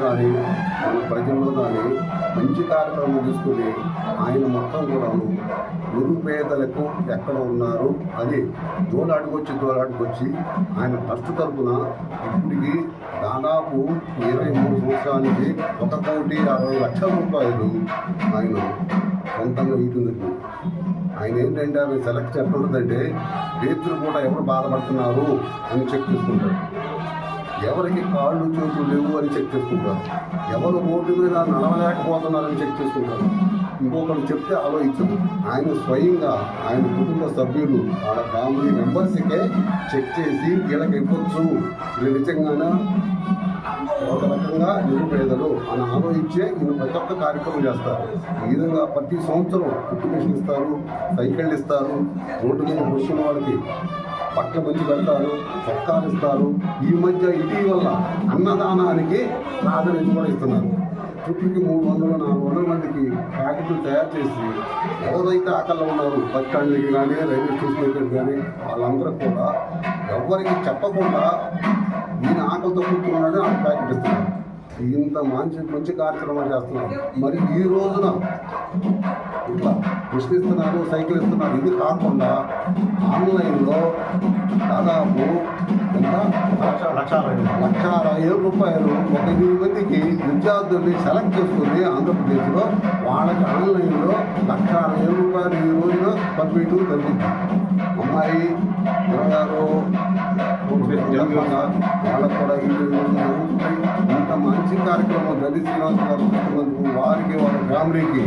కానీ మన ప్రజల్లో కానీ మంచి కార్యక్రమం తీసుకుని ఆయన మొత్తం కూడా నిరుపేదలకు ఎక్కడ ఉన్నారు? అది దోలాడుకొచ్చి దోలాడుకొచ్చి ఆయన ఫస్ట్ తరఫున ఇప్పటికి దాదాపు ఇరవై మూడు సంవత్సరానికి ఒక కోటి అరవై లక్షల రూపాయలు ఆయన సొంతంగా ఇటు ఆయన ఏంటంటే అవి సెలెక్ట్ ఎట్లుంటుందంటే రైతులు కూడా ఎవరు బాధపడుతున్నారు అని చెక్ చేసుకుంటారు. ఎవరికి కాళ్ళు చేతులు లేవు అని చెక్ చేసుకుంటారు. ఎవరు రోడ్డు మీద నడవలేకపోతున్నారని చెక్ చేసుకుంటారు. ఇంకొకరు చెప్తే ఆలోచించదు ఆయన స్వయంగా ఆయన కుటుంబ సభ్యులు వాళ్ళ ఫ్యామిలీ మెంబర్స్కే చెక్ చేసి వీళ్ళకి ఇవ్వచ్చు. వీళ్ళు నిజంగానే? ఒక రకంగా నిరుపేదలు అని ఆలోచించే ఈయన ప్రతి ఒక్క కార్యక్రమం చేస్తారు. ఈ విధంగా ప్రతి సంవత్సరం కుటుంబేషన్ ఇస్తారు సైకిళ్ళు ఇస్తారు రోడ్డు మీద కూర్చున్న వాళ్ళకి బట్టలు మంచి పెడతారు చక్కారిస్తారు ఈ మధ్య ఇటీవల అన్నదానానికి ప్రాధాన్యత కూడా ఇస్తున్నారు. చుట్టూకి మూడు వందల నాలుగు వందల మందికి ప్యాకెట్లు తయారు చేసి ఎవరైతే ఆకల్లో ఉన్నారు బస్ స్టాండ్లకి కానీ రైల్వే స్టేషన్ కానీ వాళ్ళందరూ కూడా ఎవరికి చెప్పకుండా నేను ఆకలితో కూర్చున్నాడని ఆ ప్యాకెట్ ఇస్తున్నారు. ఇంత మంచి మంచి కార్యక్రమాలు చేస్తున్నారు. మరి ఈ రోజున ఇట్లా కృష్ణ ఇస్తున్నారు సైకిల్ ఇస్తున్నారు ఇది కాకుండా ఆన్లైన్లో దాదాపు ఎంత? లక్ష లక్ష వేల. రూపాయలు ఒక ఎనిమిది మందికి విద్యార్థుల్ని సెలెక్ట్ చేసుకుని ఆంధ్రప్రదేశ్లో వాళ్ళకి ఆన్లైన్లో లక్ష వేల రూపాయలు ఈ రోజున పంపించడం జరుగుతుంది అమ్మాయి ఇరవై ఆరు వాళ్ళకు కూడా ఈ రోజు జరుగుతుంది ఇంత మంచి కార్యక్రమం దళిత శ్రీనివాస్ గారు వారికి వారి ఫ్యామిలీకి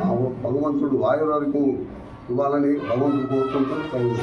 ఆ భగవంతుడు ఆయురాలకు ఇవ్వాలని భగవంతుడు కోరుకుంటూ కలిగి